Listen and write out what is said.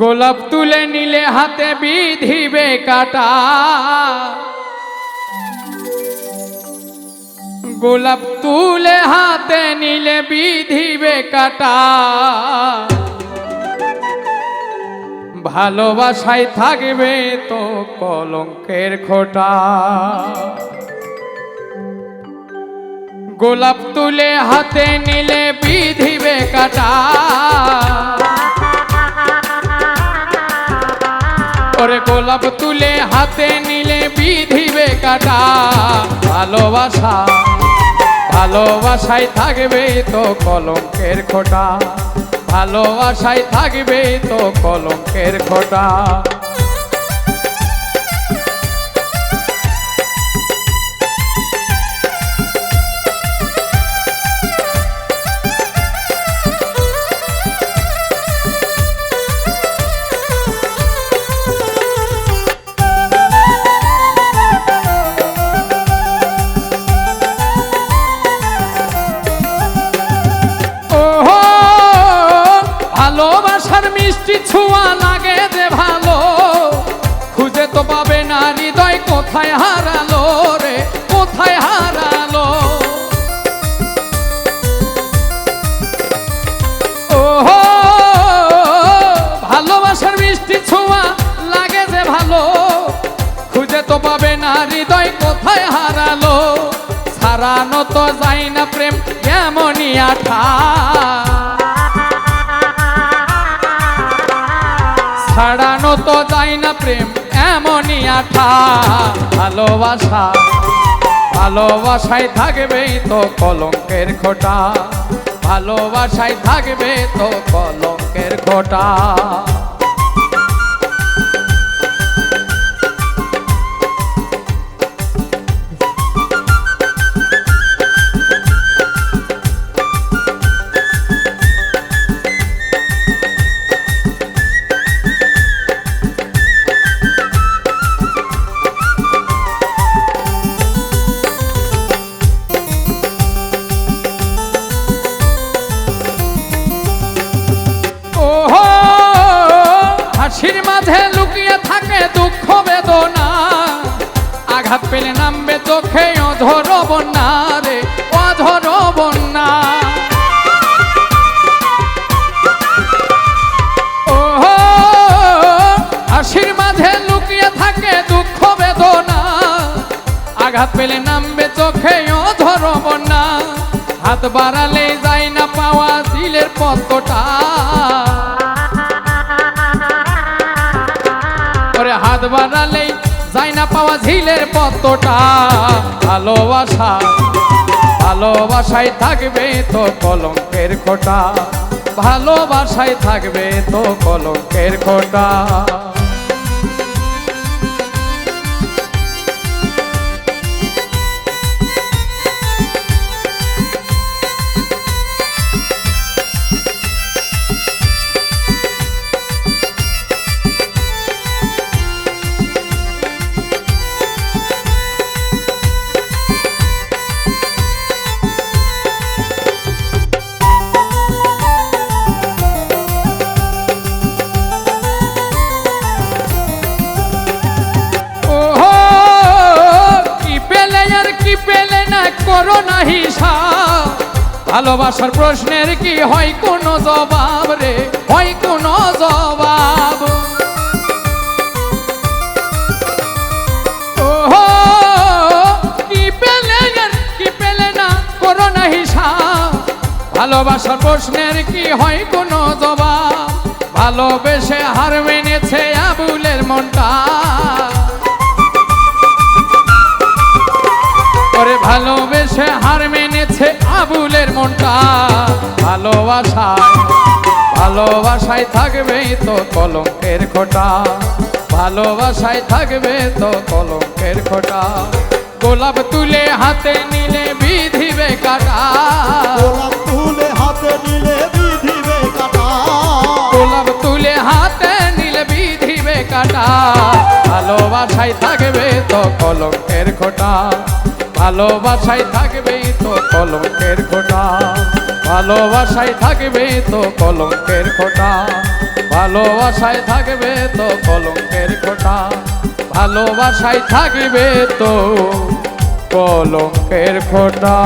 গোলাপ তুলে নিলে হাতে বিধিবে কাটা। গোলাপ তুলে হাতে নিলে বিধিবে কাটা। ভালোবাসায় থাকবে তো কলঙ্কের খোটা। গোলাপ তুলে হাতে নিলে হাতে নিলে বিধিবে কাটা। ভালোবাসা, ভালোবাসায় থাকবে তো কলঙ্কের খোটা। ভালোবাসায় থাকবে তো কলঙ্কের খোটা। মিষ্টি ছোঁয়া লাগে যে ভালো, খুঁজে তো পাবে না, হৃদয় কোথায় হারালো রে, কোথায় হারালো? ওহো, ভালোবাসার মিষ্টি ছোঁয়া লাগে যে ভালো, খুঁজে তো পাবে না, হৃদয় কোথায় হারালো? সারানো তো যায় না প্রেম, এমনই আঠা। ছাড়ানো তো যাই না প্রেম, এমনই আঠা। ভালোবাসা, ভালোবাসায় থাকবে তো কলঙ্কের খোটা। ভালোবাসায় থাকবে তো কলঙ্কের খোটা। আঘাত পেলে নামবে চোখে অধর বন্যা রে অধর বন্যা হাসির মাঝে লুকিয়ে থাকে দুঃখ বেদনা। আঘাত পেলে নামবে চোখে অধর বন্যা। হাত বাড়ালে যায় না পাওয়া দিলের পদ্মটা। হাত না পাওয়া ঝিলের পত্রটা ভালোবাসা ভালোবাসায় থাকবে তো কলঙ্কের খোটা। ভালোবাসায় থাকবে তো কলঙ্কের খোটা। হিসাব ভালোবাসার প্রশ্নের কি হয় কোনো জবাব রে? হয় কোনো জবাব? ভালোবাসার প্রশ্নের কি হয় কোনো জবাব? ভালোবেসে হার মেনেছে আবুলের মনটা। মনটা ভালোবাসায় ভালোবাসায় থাকবে তো কলঙ্কের খোটা ভালোবাসায় থাকবে তো কলঙ্কের খোটা। গোলাপ তুলে হাতে নিলে বিধিবে কাটা। গোলাপ তুলে হাতে নিলে বিধিবে কাটা। গোলাপ তুলে হাতে নিলে বিধিবে কাটা। ভালোবাসায় থাকবে তো কলঙ্কের খোটা। ভালোবাসায় থাকবে তো কলঙ্কের খোটা। ভালোবাসায় থাকবে তো কলঙ্কের খোটা। ভালোবাসায় থাকবে তো কলঙ্কের খোটা। ভালোবাসায় থাকবে তো কলঙ্কের খোটা।